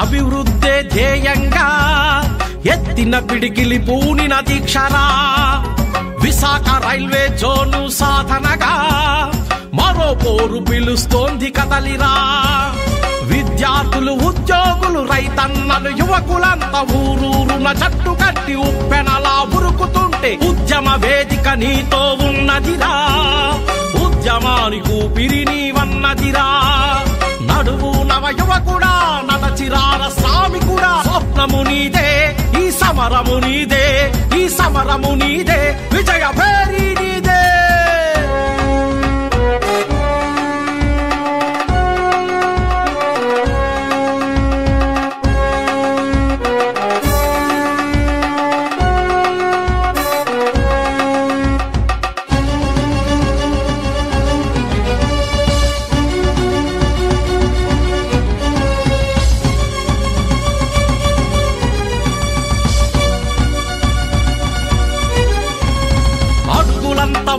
అభివృద్ధే ధ్యేయంగా ఎత్తిన పిడికిలి పూనిన దీక్షరా విశాఖ రైల్వే జోను సాధనగా మరో పోరు పిలుస్తోంది కదలిరా. విద్యార్థులు ఉద్యోగులు రైతన్నలు యువకులంతా ఊరూరున జట్టు కట్టి ఉప్పెనలా ఉరుకుతుంటే ఉద్యమ వేదిక నీతో ఉన్నదిరా. ఉద్యమానికి ఊపిరి నీవన్నదిరా. నడువు నవ యువకుడా స్వామి కూడా స్వప్నము నీదే ఈ సమరము నీదే ఈ సమరము నీదే విజయ భేరి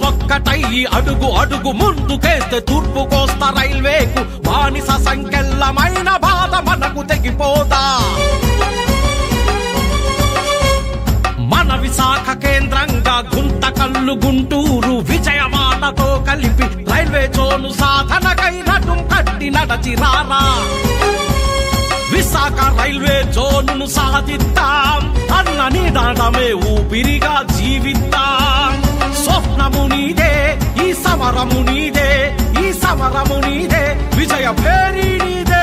ఒక్కటై అడుగు అడుగు ముందుకేస్తే తూర్పు కోస్తా రైల్వేకు బానిస సంకెళ్ళమైన బాధ మనకు తెగిపోదా? మన విశాఖ కేంద్రంగా గుంతకల్లు గుంటూరు విజయవాడతో కలిపి రైల్వే జోను సాధనకై కట్టి కట్టి నడచిరారా విశాఖ రైల్వే జోను సాధిద్దాం అన్న నినాదమే ఊపిరిగా జీవిద్దాం. సమరము నీదే ఈ సమరము నీదే విజయ భేరీ నీదే.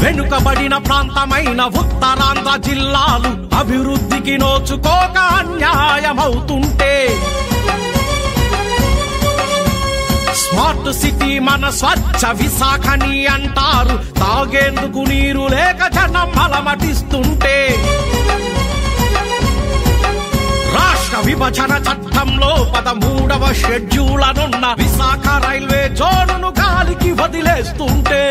వెనుకబడిన ప్రాంతమైన ఉత్తరాంధ్ర జిల్లాలు అభివృద్ధికి నోచుకోక అన్యాయమవుతుంటే స్మార్ట్ సిటీ మన స్వచ్ఛ విశాఖని అంటారు. తాగేందుకు నీరు లేక జనం అలమటిస్తుంటే. రాష్ట్ర విభజన చట్టంలో పదమూడవ షెడ్యూలనున్న విశాఖ రైల్వే జోనును గాలికి వదిలేస్తుంటే.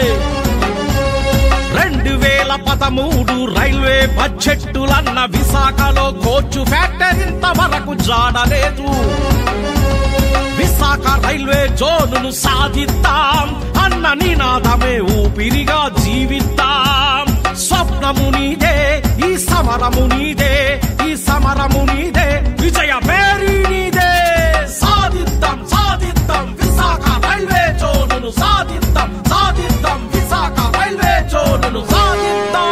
రెండు వేల పదమూడు రైల్వే బడ్జెట్టులన్న విశాఖలో కోచు ఫ్యాక్టరీ ఇంతవరకు జాడలేదు. దాకా రైల్వే జోనును సాధిద్దాం. అన్న నినాదమే ఊపిరిగా జీవిద్దాం. స్వప్నము నీదే ఈ సమరము నీదే ఈ సమరము నీదే విజయ పేరీ నీదే. సాధిద్దాం సాధిద్దాం విశాఖ రైల్వే జోనును సాధిద్దాం సాధిద్దాం విశాఖ రైల్వే జోనును సాధిద్దాం.